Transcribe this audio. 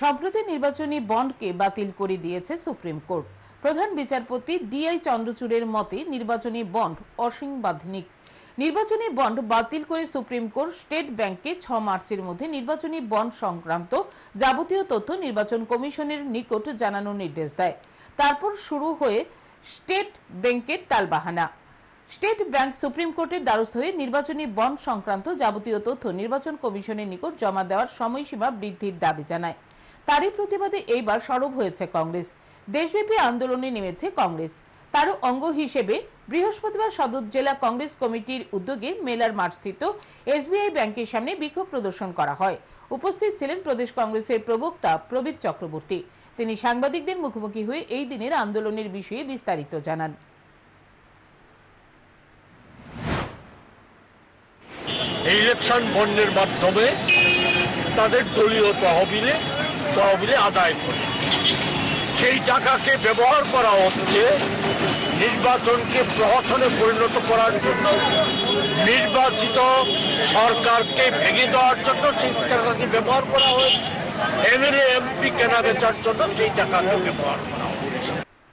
সম্প্রতি নির্বাচনী বন্ডকে বাতিল করে দিয়েছে সুপ্রিম কোর্ট। প্রধান বিচারপতি ডিআই চন্দ্রচূড়ের মতে নির্বাচনী বন্ড অসাংবিধানিক নির্বাচনী বন্ড বাতিল করে সুপ্রিম কোর্ট স্টেট ব্যাংককে ছ মার্চের মধ্যে নির্বাচনী বন্ড সংক্রান্ত যাবতীয় তথ্য নির্বাচন কমিশনের নিকট জানানোর নির্দেশ দেয়। তারপর শুরু হয়ে স্টেট ব্যাংকের তালবাহানা। স্টেট ব্যাংক সুপ্রিম কোর্টের দ্বারস্থ হয়ে নির্বাচনী বন্ড সংক্রান্ত যাবতীয় তথ্য নির্বাচন কমিশনের নিকট জমা দেওয়ার সময়সীমা বৃদ্ধির দাবি জানায়। তারই প্রতিবাদে এইবার সরব হয়েছে কংগ্রেস। দেশব্যাপী আন্দোলনে নেমেছে কংগ্রেস। তারও অঙ্গ হিসেবে বৃহস্পতিবার সদর জেলা কংগ্রেস কমিটির উদ্যোগে মেলার মাঠস্থিত এসবিআই ব্যাংকের সামনে বিক্ষোভ প্রদর্শন করা হয়। উপস্থিত ছিলেন প্রদেশ কংগ্রেসের প্রবক্তা প্রবীর চক্রবর্তী। তিনি সাংবাদিকদের মুখোমুখি হয়ে এই দিনের আন্দোলনের বিষয়ে বিস্তারিত জানান। ইলেকশন বন্ডের মাধ্যমে তাদের দলীয় তহবিলে তহবিলে আদায় করে। সেই টাকাকে ব্যবহার করা হচ্ছে নির্বাচনকে প্রহসনে পরিণত করার জন্য। নির্বাচিত সরকারকে ভেঙে দেওয়ার জন্য সেই টাকাকে ব্যবহার করা হয়েছে, এমএলএ, এমপি কেনা বেচার জন্য সেই টাকাকে ব্যবহার করা